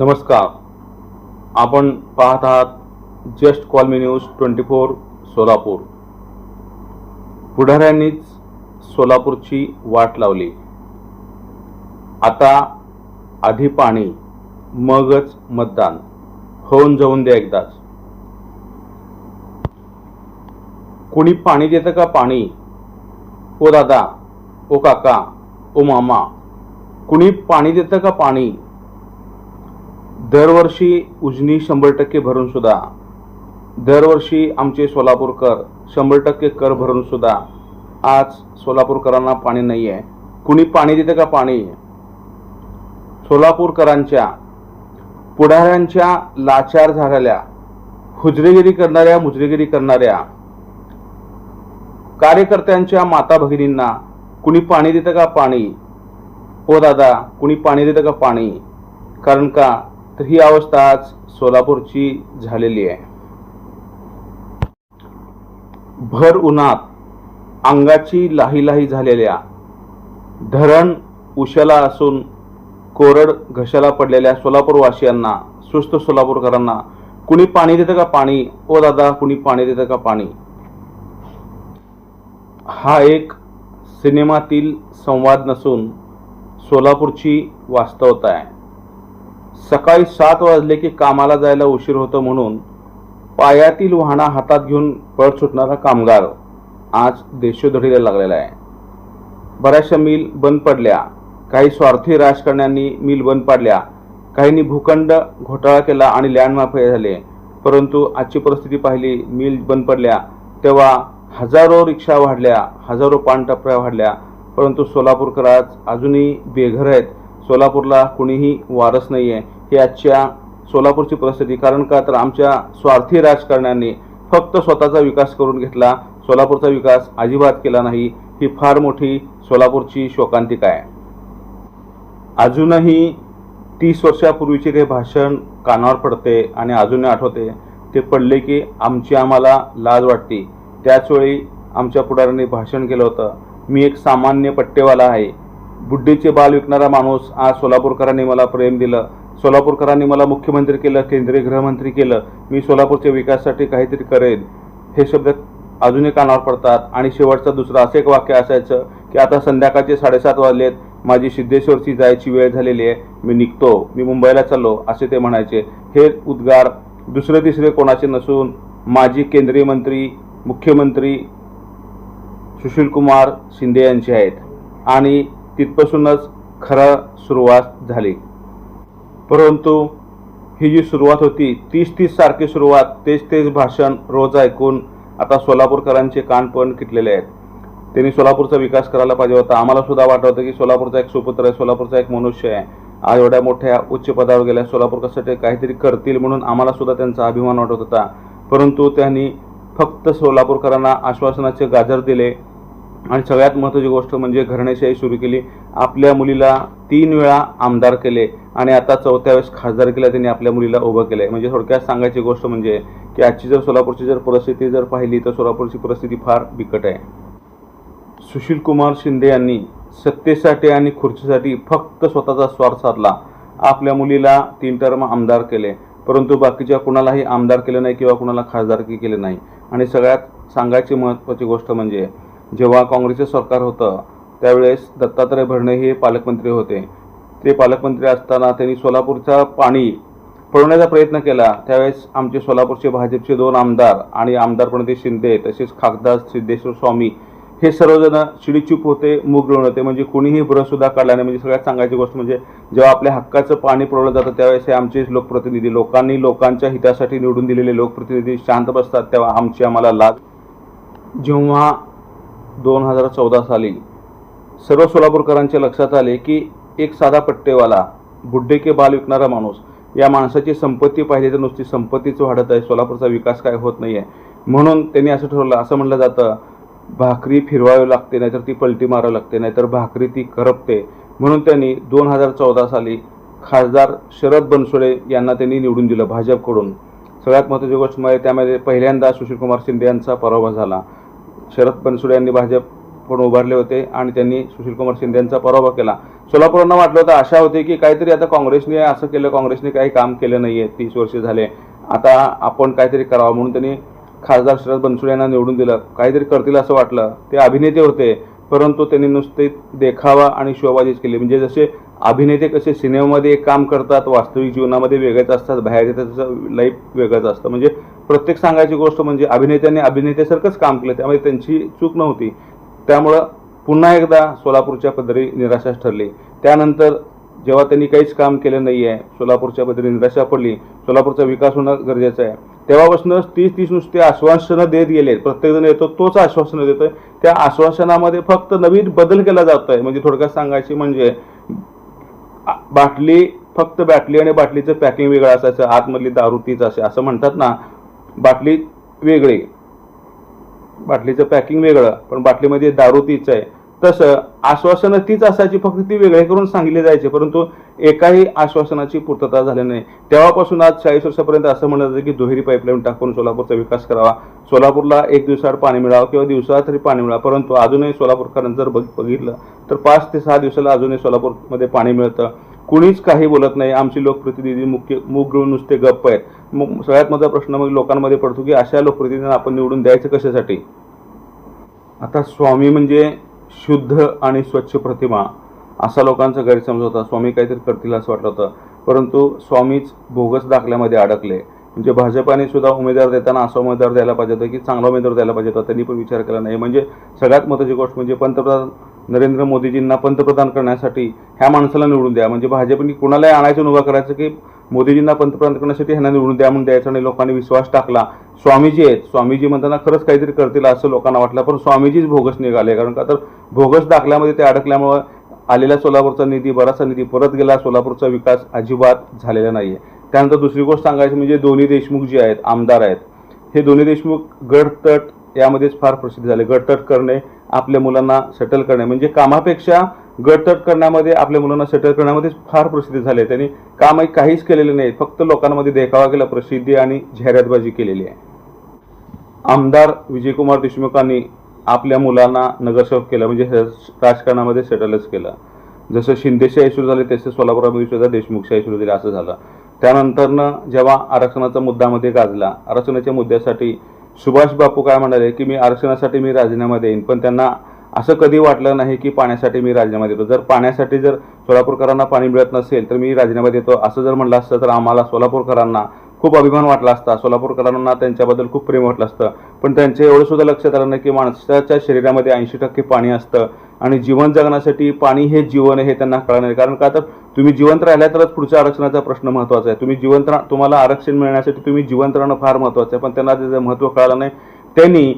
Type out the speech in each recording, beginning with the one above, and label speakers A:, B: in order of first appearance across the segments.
A: नमस्कार. आपण पाहत आहात just call me news twenty four Solapur. पुढाऱ्यांनीच सोलापूरची वाट लावली. आता आधी पाणी मगच मतदान. होऊन जाऊन द्या एकदाच. कोणी पाणी देतं का पाणी? ओ दादा ओ काका ओ मामा. कुणी पाणी देतं का पाणी? दरवर्षी उजनी शंभर टक्के भरून सुद्धा दरवर्षी आमचे सोलापूरकर शंभर टक्के कर भरून सुद्धा आज सोलापूरकरांना पाणी नाही आहे कुणी पाणी देतं का पाणी? सोलापूरकरांच्या पुढाऱ्यांच्या लाचार झालेल्या हुजरेगिरी करणाऱ्या मुजरेगिरी करणाऱ्या कार्यकर्त्यांच्या माता भगिनींना कुणी पाणी देतं का पाणी? ओ दादा कुणी पाणी देतं का पाणी? कारण का तर ही अवस्था आज सोलापूरची झालेली आहे. भर उन्हात अंगाची लाही लाही झालेल्या धरण उशाला असून कोरड घशाला पडलेल्या सोलापूरवासियांना सुस्त सोलापूरकरांना कुणी पाणी देतं का पाणी? ओ दादा कुणी पाणी देतं का पाणी? हा एक सिनेमातील संवाद नसून सोलापूरची वास्तवता आहे. सकाळी सात वाजले की कामाला जायला उशीर होतो म्हणून पायातील वाहना हातात घेऊन पळ सुटणारा कामगार आज देशोधडीला लागलेला आहे. बऱ्याचशा मिल बंद पडल्या. काही स्वार्थी राजकारण्यांनी मिल बंद पाडल्या. काहींनी भूखंड घोटाळा केला आणि लँड माफिया झाले. परंतु आजची परिस्थिती पाहिली मिल बंद पडल्या. तेव्हा हजारो रिक्षा वाढल्या हजारो पानटपऱ्या वाढल्या. परंतु सोलापूरकर आज अजूनही बेघर आहेत. सोलापूरला कुणीही वारस नाही आहे ही आजच्या सोलापूरची परिस्थिती. कारण का? तर आमच्या स्वार्थी राजकारण्यांनी फक्त स्वतःचा विकास करून घेतला. सोलापूरचा विकास अजिबात केला नाही. ही फार मोठी सोलापूरची शोकांतिका आहे. अजूनही तीस वर्षापूर्वीचे ते भाषण कानावर पडते आणि अजूनही आठवते ते पडले की आमची आम्हाला लाज वाटते. त्याचवेळी आमच्या पुढाऱ्यांनी भाषण केलं होतं. मी एक सामान्य पट्टेवाला आहे. बुड्डीचे बाल विकणारा माणूस आज सोलापूरकरांनी मला प्रेम दिलं. सोलापूरकरांनी मला मुख्यमंत्री केलं केंद्रीय गृहमंत्री केलं. मी सोलापूरच्या विकासासाठी काहीतरी करेन. हे शब्द अजूनही कानावर पडतात. आणि शेवटचं दुसरं असं एक वाक्य असायचं की आता संध्याकाळचे साडेसात वाजलेत. माझी सिद्धेश्वरची जायची वेळ झालेली आहे. मी निघतो. मी मुंबईला चाललो असे ते म्हणायचे. हे उद्गार दुसरे तिसरे कोणाचे नसून माजी केंद्रीय मंत्री मुख्यमंत्री सुशीलकुमार शिंदे यांचे आहेत. आणि तिथपासूनच खरं सुरुवात झाली. परंतु ही जी सुरुवात होती तीस तीस सारखी सुरुवात तेच तेच भाषण रोज ऐकून आता सोलापूरकरांचे कान पण किटलेले आहेत. त्यांनी सोलापूरचा विकास करायला पाहिजे होता. आम्हाला सुद्धा वाटत होतं की सोलापूरचा एक सुपुत्र आहे सोलापूरचा एक मनुष्य आहे. आज एवढ्या मोठ्या उच्च पदावर गेल्या सोलापूर कशासाठी काहीतरी करतील म्हणून आम्हाला सुद्धा त्यांचा अभिमान वाटत होता. परंतु त्यांनी फक्त सोलापूरकरांना आश्वासनाचे गाजर दिले आणि सगळ्यात महत्त्वाची गोष्ट म्हणजे घराणेशाही सुरू केली. आपल्या मुलीला तीन वेळा आमदार केले आणि आता चौथ्या वेळेस खासदारकीला त्यांनी आपल्या मुलीला उभं केलं आहे म्हणजे थोडक्यात सांगायची गोष्ट म्हणजे की आजची जर सोलापूरची जर परिस्थिती जर पाहिली तर सोलापूरची परिस्थिती फार बिकट आहे. सुशील कुमार शिंदे यांनी सत्तेसाठी आणि खुर्चीसाठी फक्त स्वतःचा स्वार्थ साधला. आपल्या मुलीला तीन टर्म आमदार केले परंतु बाकीच्या कुणालाही आमदार केले नाही किंवा कुणाला खासदारकी केले नाही. आणि सगळ्यात सांगायची महत्त्वाची गोष्ट म्हणजे जेव्हा काँग्रेसचे सरकार होतं त्यावेळेस दत्तात्रय भरणे हे पालकमंत्री होते. ते पालकमंत्री असताना त्यांनी सोलापूरचा पाणी पळवण्याचा प्रयत्न केला. त्यावेळेस आमचे सोलापूरचे भाजपचे दोन आमदार आणि आमदार प्रणिती शिंदे तसेच खासदार सिद्धेश्वर स्वामी. हे सर्वजण चिडीचूप होते मूग होते. म्हणजे कुणीही सुद्धा काढला नाही. म्हणजे सगळ्यात सांगायची गोष्ट म्हणजे जेव्हा आपल्या हक्काचं पाणी पुरवलं जातं त्यावेळेस हे आमचे लोकप्रतिनिधी लोकांनी लोकांच्या हितासाठी निवडून दिलेले लोकप्रतिनिधी शांत बसतात तेव्हा आमची आम्हाला लाज. जेव्हा दोन हजार चौदा साली सर्व सोलापूरकरांच्या लक्षात आले की एक साधा पट्टेवाला बुड्डे के बाल विकणारा माणूस या माणसाची संपत्ती पाहिली तर नुसती संपत्तीच वाढत आहे. सोलापूरचा विकास काय होत नाही आहे म्हणून त्यांनी असं ठरवलं. असं म्हणलं जातं भाकरी फिरवावी लागते नाहीतर ती पलटी मारावी लागते नाहीतर भाकरी ती करपते. म्हणून त्यांनी दोन हजार चौदा साली खासदार शरद बनसोडे यांना त्यांनी निवडून दिलं भाजपकडून. सगळ्यात महत्त्वाची गोष्ट म्हणजे त्यामध्ये पहिल्यांदा सुशीलकुमार शिंदे यांचा पराभव झाला. शरद बनसुडे यांनी भाजप पण उभारले होते आणि त्यांनी सुशीलकुमार शिंदे यांचा पराभव केला. सोलापूरांना वाटलं होतं आशा होती की काहीतरी आता काँग्रेसने असं केलं काँग्रेसने काही काम केलं नाही आहे तीस वर्ष झाले. आता आपण काहीतरी करावं म्हणून त्यांनी खासदार शरद बनसुडे यांना निवडून दिलं. काहीतरी करतील असं वाटलं. ते अभिनेते होते. परंतु त्यांनी नुसते देखावा आणि शोबाजीच केली. म्हणजे जसे अभिनेते कसे सिनेमामध्ये काम करतात वास्तविक जीवनामध्ये वेगळेच असतात बाहेर त्याचं लाईफ वेगळंच असतं. म्हणजे प्रत्येक सांगायची गोष्ट म्हणजे अभिनेत्याने अभिनेत्यासारखंच काम केलं. त्यामुळे त्यांची चूक नव्हती. त्यामुळं पुन्हा एकदा सोलापूरच्या पदरी निराशाच ठरली. त्यानंतर जेव्हा त्यांनी काहीच काम केलं नाही आहे सोलापूरच्या पदरी निराशा पडली सोलापूरचा विकास होणं गरजेचं आहे. तेव्हापासून तीस तीस नुसते आश्वासनं देत गेले. प्रत्येकजण येतो तोच आश्वासनं देतोय. त्या आश्वासनामध्ये फक्त नवीन बदल केला जातोय. म्हणजे थोडक्यात सांगायची म्हणजे बाटली फक्त बाटली आणि बाटलीचं पॅकिंग वेगळं असायचं. आतमधली दारू तीच असे असं म्हणतात ना. बाटली वेगळी. बाटलीचं पॅकिंग वेगळं पण बाटलीमध्ये दारू तीच आहे. तसं आश्वासनं तीच असायची फक्त ती वेगळे करून सांगितले जायचे. परंतु एकाही आश्वासनाची पूर्तता झाली नाही. तेव्हापासून आज चाळीस वर्षापर्यंत असं म्हणलं जातं की दुहेरी पाईपलाईन टाकून सोलापूरचा विकास करावा. सोलापूरला एक दिवसाआड पाणी मिळावं किंवा दिवसाआड तरी पाणी मिळावं. परंतु अजूनही सोलापूरकरांनी जर बघ बघितलं तर पाच ते सहा दिवसाला अजूनही सोलापूरमध्ये पाणी मिळतं. कुणीच काही बोलत नाही. आमची लोकप्रतिनिधी मुख्य मूग घेऊन नुसते गप्प आहेत. मग सगळ्यात मोठा प्रश्न मग लोकांमध्ये पडतो की अशा लोकप्रतिनिधींना आपण निवडून द्यायचं कशासाठी? आता स्वामी म्हणजे शुद्ध आणि स्वच्छ प्रतिमा असा लोकांचा गैरसमज होता. स्वामी काहीतरी करतील असं वाटलं होतं. परंतु स्वामीच बोगस दाखल्यामध्ये अडकले. म्हणजे भाजपाने सुद्धा उमेदवार देताना असा उमेदवार द्यायला पाहिजे होता की चांगला उमेदवार द्यायला पाहिजे होता. त्यांनी पण विचार केला नाही. म्हणजे सगळ्यात महत्त्वाची गोष्ट म्हणजे पंतप्रधान नरेंद्र मोदीजींना पंतप्रधान करण्यासाठी ह्या माणसाला निवडून द्या. म्हणजे भाजपने कुणालाही आणायचं उभा करायचं की मोदीजींना पंतप्रधान करण्यासाठी ह्यांना निवडून द्या म्हणून द्यायचं आणि लोकांनी विश्वास टाकला. स्वामीजी आहेत. स्वामीजी म्हणताना खरंच काहीतरी करतील असं लोकांना वाटलं. पण स्वामीजीच भोगस निघाले. कारण का तर भोगस दाखल्यामध्ये ते अडकल्यामुळं आलेला सोलापूरचा निधी बराचसा निधी परत गेला. सोलापूरचा विकास अजिबात झालेला नाही आहे त्यानंतर दुसरी गोष्ट सांगायची म्हणजे दोन्ही देशमुख जे आहेत आमदार आहेत हे दोन्ही देशमुख गडतट यामध्येच फार प्रसिद्ध झाले. गडतट करणे आपल्या मुलांना सेटल करणे. म्हणजे कामापेक्षा गटतट करण्यामध्ये आपल्या मुलांना सेटल करण्यामध्ये फार प्रसिद्ध झाले त्यांनी काम काहीच केलेले नाही फक्त लोकांमध्ये देखावा केला प्रसिद्धी आणि जाहिरातबाजी केलेली आहे. आमदार विजयकुमार देशमुखांनी आपल्या मुलांना नगरसेवक केलं म्हणजे राजकारणामध्ये सेटलच केलं. जसं शिंदेशाही सुरू झाले तसं सोलापुरामध्ये सुद्धा देशमुखशाही सुरू झाली असं झालं. त्यानंतरनं जेव्हा आरक्षणाचा मुद्दामध्ये गाजला आरक्षणाच्या मुद्द्यासाठी सुभाष बापू काय म्हणाले की मी आरक्षणासाठी मी राजीनामा देईन पण त्यांना असं कधी वाटलं नाही की पाण्यासाठी मी राजीनामा देतो. जर पाण्यासाठी जर सोलापूरकरांना पाणी मिळत नसेल तर मी राजीनामा देतो. असं जर म्हणलं असतं तर आम्हाला सोलापूरकरांना खूप अभिमान वाटला असता. सोलापूरकरांना त्यांच्याबद्दल खूप प्रेम वाटलं असतं. पण त्यांच्या एवढं सुद्धा लक्षात आलं नाही की माणसाच्या शरीरामध्ये ऐंशी टक्के पाणी असतं. आणि जीवन जगण्यासाठी पाणी हे जीवन आहे हे त्यांना कळलं नाही. कारण का तर तुम्ही जिवंत राहिल्या तरच पुढच्या आरक्षणाचा प्रश्न महत्त्वाचा आहे. तुम्ही जिवंत तुम्हाला आरक्षण मिळण्यासाठी तुम्ही जिवंत राहणं फार महत्त्वाचं आहे. पण त्यांना त्याचं महत्त्व कळालं नाही. त्यांनी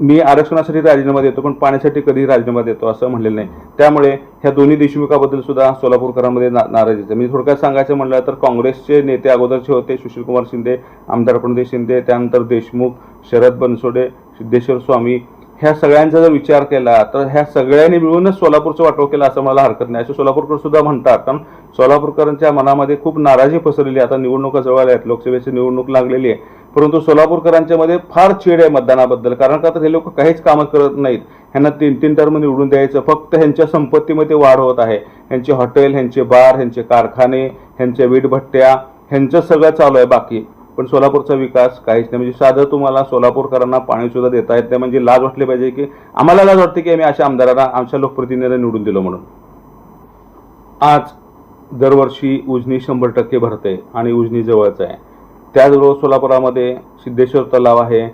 A: मी आरक्षणासाठी राजीनामा देतो पण पाण्यासाठी कधी राजीनामा देतो असं म्हणलेलं नाही त्यामुळे ह्या दोन्ही देशमुखाबद्दल सुद्धा सोलापूरकरांमध्ये ना नाराजीचं आहे. मी थोडक्यात सांगायचं म्हणलं तर काँग्रेसचे नेते अगोदरचे होते सुशीलकुमार शिंदे आमदार प्रणदेश शिंदे त्यानंतर देशमुख शरद बनसोडे सिद्धेश्वर स्वामी ह्या सगळ्यांचा जर विचार केला तर ह्या सगळ्यांनी मिळूनच सोलापूरचं वाटव केलं असं मला हरकत नाही. असं सोलापूरकर सुद्धा म्हणतात. कारण सोलापूरकरांच्या मनामध्ये खूप नाराजी पसरलेली आता निवडणुका जवळ आहेत. लोकसभेची निवडणूक लागलेली आहे. परंतु सोलापूरकरांच्या मध्ये फार चीड आहे मतदानाबद्दल. कारण का? तर हे लोक काहीच कामं करत नाहीत. ह्यांना तीन तीन टर्म निवडून द्यायचं. फक्त ह्यांच्या संपत्तीमध्ये वाढ होत आहे. ह्यांचे हॉटेल ह्यांचे बार ह्यांचे कारखाने ह्यांच्या वीटभट्ट्या ह्यांचं सगळं चालू आहे बाकी. पण सोलापूरचा विकास काहीच नाही. म्हणजे साधं तुम्हाला सोलापूरकरांना पाणीसुद्धा देता येत नाही. म्हणजे लाज वाटली पाहिजे की आम्हाला लाज वाटते की आम्ही अशा आमदारांना आमच्या लोकप्रतिनिधीला निवडून दिलं म्हणून. आज दरवर्षी उजनी शंभर टक्के भरते आणि उजनी जवळच आहे. त्याचबरोबर सोलापुरामध्ये सिद्धेश्वर तलाव आहे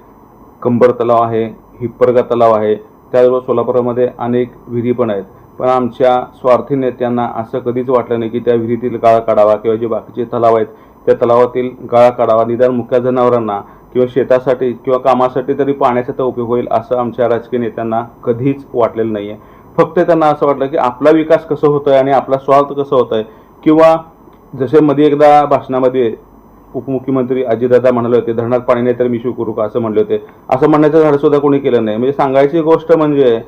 A: कंबर तलाव आहे हिप्परगा तलाव आहे. त्याचबरोबर सोलापुरामध्ये अनेक विहिरी पण आहेत. पण आमच्या स्वार्थी नेत्यांना असं कधीच वाटलं नाही की त्या विहिरीतील गाळा काढावा किंवा जे बाकीचे तलाव आहेत त्या तलावातील गाळा काढावा निदान मुख्य जनावरांना किंवा शेतासाठी किंवा कामासाठी तरी पाण्याचा तर उपयोग होईल असं आमच्या राजकीय नेत्यांना कधीच वाटलेलं नाही आहे फक्त त्यांना असं वाटलं की आपला विकास कसं होतोय आणि आपला स्वार्थ कसं होतोय किंवा जसे मध्ये एकदा भाषणामध्ये उपमुख्यमंत्री अजितदादा म्हणाले होते धरणात पाणी नाही तर मी शिव करू का असं म्हणले होते. असं म्हणण्याचं धाडसुद्धा कोणी केलं नाही. म्हणजे सांगायची गोष्ट म्हणजे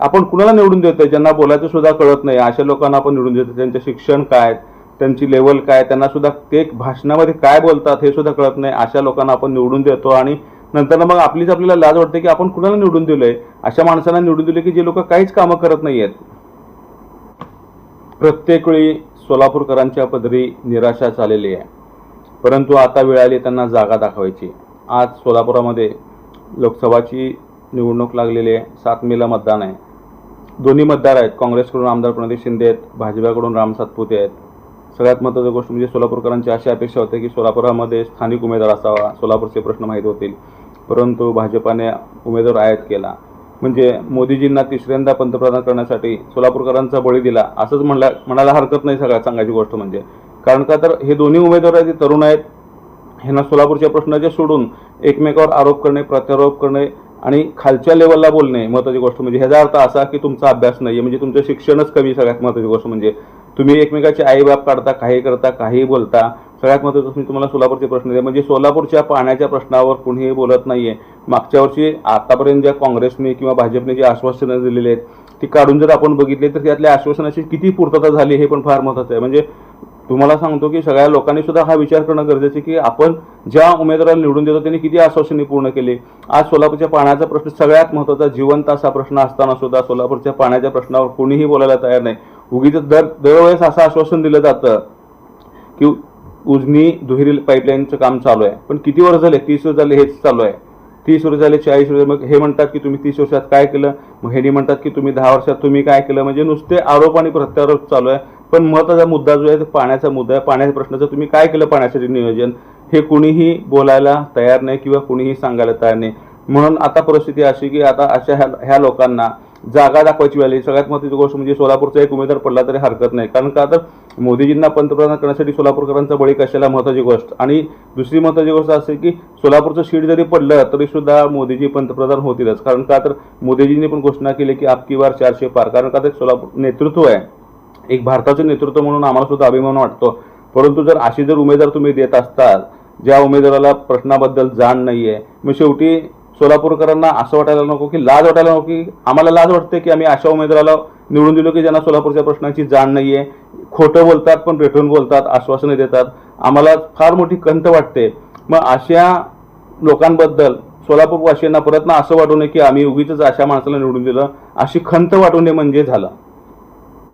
A: आपण कुणाला निवडून देतोय? ज्यांना बोलायचं सुद्धा कळत नाही. अशा लोकांना आपण निवडून देतो त्यांचं शिक्षण काय? त्यांची लेवल काय? त्यांना सुद्धा ते भाषणामध्ये काय बोलतात हे सुद्धा कळत नाही. अशा लोकांना आपण निवडून देतो आणि नंतर मग आपलीच आपल्याला लाज वाटते की आपण कुणाला निवडून दिलंय? अशा माणसांना निवडून दिले की जे लोक काहीच कामं करत नाही आहेत प्रत्येक वेळी सोलापूरकरांच्या पदरी निराशा चाललेली आहे. परंतु आता वेळ आली त्यांना जागा दाखवायची. आज सोलापुरामध्ये लोकसभाची निवडणूक लागलेली आहे. सात मेला मतदान आहे. दोन्ही मतदार आहेत. काँग्रेसकडून आमदार प्रणित शिंदे आहेत भाजपाकडून राम सातपुते आहेत. सगळ्यात महत्त्वाची गोष्ट म्हणजे सोलापूरकरांची अशी अपेक्षा होती की सोलापुरामध्ये स्थानिक उमेदवार असावा सोलापूरचे प्रश्न माहीत होतील. परंतु भाजपाने उमेदवार आयात केला. म्हणजे मोदीजींना तिसऱ्यांदा पंतप्रधान करण्यासाठी सोलापूरकरांचा बळी दिला असंच म्हणला म्हणायला हरकत नाही सगळ्यात सांगायची गोष्ट म्हणजे. कारण का तर हे दोन्ही उमेदवार जे तरुण आहेत ह्यांना सोलापूरच्या प्रश्नाचे सोडून एकमेकावर आरोप करणे प्रत्यारोप करणे आणि खालच्या लेवलला बोलणे महत्त्वाची गोष्ट म्हणजे ह्याचा अर्थ असा की तुमचा अभ्यास नाही आहे म्हणजे तुमचं शिक्षणच कमी सगळ्यात महत्त्वाची गोष्ट म्हणजे तुम्ही एकमेकाचे आईबाप काढता काही करता काही बोलता. सगळ्यात महत्त्वाचं मी तुम्हाला सोलापूरचे प्रश्न दे म्हणजे सोलापूरच्या पाण्याच्या प्रश्नावर कुणीही बोलत नाही आहे मागच्या वर्षी आतापर्यंत ज्या काँग्रेसने किंवा भाजपने जी आश्वासनं दिलेली आहेत ती काढून जर आपण बघितले तर त्यातल्या आश्वासनाची किती पूर्तता झाली हे पण फार महत्त्वाचं आहे. म्हणजे तुम्हाला सांगतो की सगळ्या लोकांनी सुद्धा हा विचार करणं गरजेचं आहे की आपण ज्या उमेदवाराला निवडून देतो त्यांनी किती आश्वासने पूर्ण केले. आज सोलापूरच्या पाण्याचा प्रश्न सगळ्यात महत्त्वाचा जिवंत असा प्रश्न असताना सुद्धा सोलापूरच्या पाण्याच्या प्रश्नावर कोणीही बोलायला तयार नाही. उगीच दर दरवेळेस असं आश्वासन दिलं जातं की उजनी दुहेरी पाईपलाईनचं काम चालू आहे. पण किती वर्ष झाले? तीस वर्ष झाले हेच चालू आहे. तीस वर्ष झाले चाळीस वर्ष मग हे म्हणतात की तुम्ही तीस वर्षात काय केलं? मग हेनी म्हणतात की तुम्ही दहा वर्षात तुम्ही काय केलं? म्हणजे नुसते आरोप आणि प्रत्यारोप चालू आहे. पण महत्त्वाचा मुद्दा जो आहे तो पाण्याचा मुद्दा आहे. पाण्याच्या प्रश्नाचं तुम्ही काय केलं पाण्यासाठी नियोजन? हे कुणीही बोलायला तयार नाही किंवा कुणीही सांगायला तयार नाही. म्हणून आता परिस्थिती अशी की आता अशा ह्या ह्या लोकांना जागा दाखवायची वेळ आली. सगळ्यात महत्त्वाची गोष्ट म्हणजे सोलापूरचा एक उमेदवार पडला तरी हरकत नाही. कारण का? तर मोदीजींना पंतप्रधान करण्यासाठी सोलापूरकरांचा बळी कशाला महत्त्वाची गोष्ट? आणि दुसरी महत्त्वाची गोष्ट असे की सोलापूरचं सीट जरी पडलं तरी सुद्धा मोदीजी पंतप्रधान होतीलच. कारण का? तर मोदीजींनी पण घोषणा केली की आपकी वार चारशे पार. कारण का? तर सोलापूर नेतृत्व आहे. एक भारताचं नेतृत्व म्हणून आम्हाला सुद्धा अभिमान वाटतो. परंतु जर अशी जर उमेदवार तुम्ही देत असताल ज्या उमेदवाराला प्रश्नाबद्दल जाण नाही आहे मग शेवटी सोलापूरकरांना असं वाटायला नको की लाज वाटायला नको की आम्हाला लाज वाटते की आम्ही अशा उमेदवाराला निवडून दिलो की ज्यांना सोलापूरच्या प्रश्नांची जाण नाही आहे खोटं बोलतात पण पेटवून बोलतात आश्वासने देतात. आम्हाला फार मोठी खंत वाटते. मग अशा लोकांबद्दल सोलापूरवासियांना परत ना असं वाटू नये की आम्ही उगीच अशा माणसाला निवडून दिलं. अशी खंत वाटू नये म्हणजे झालं.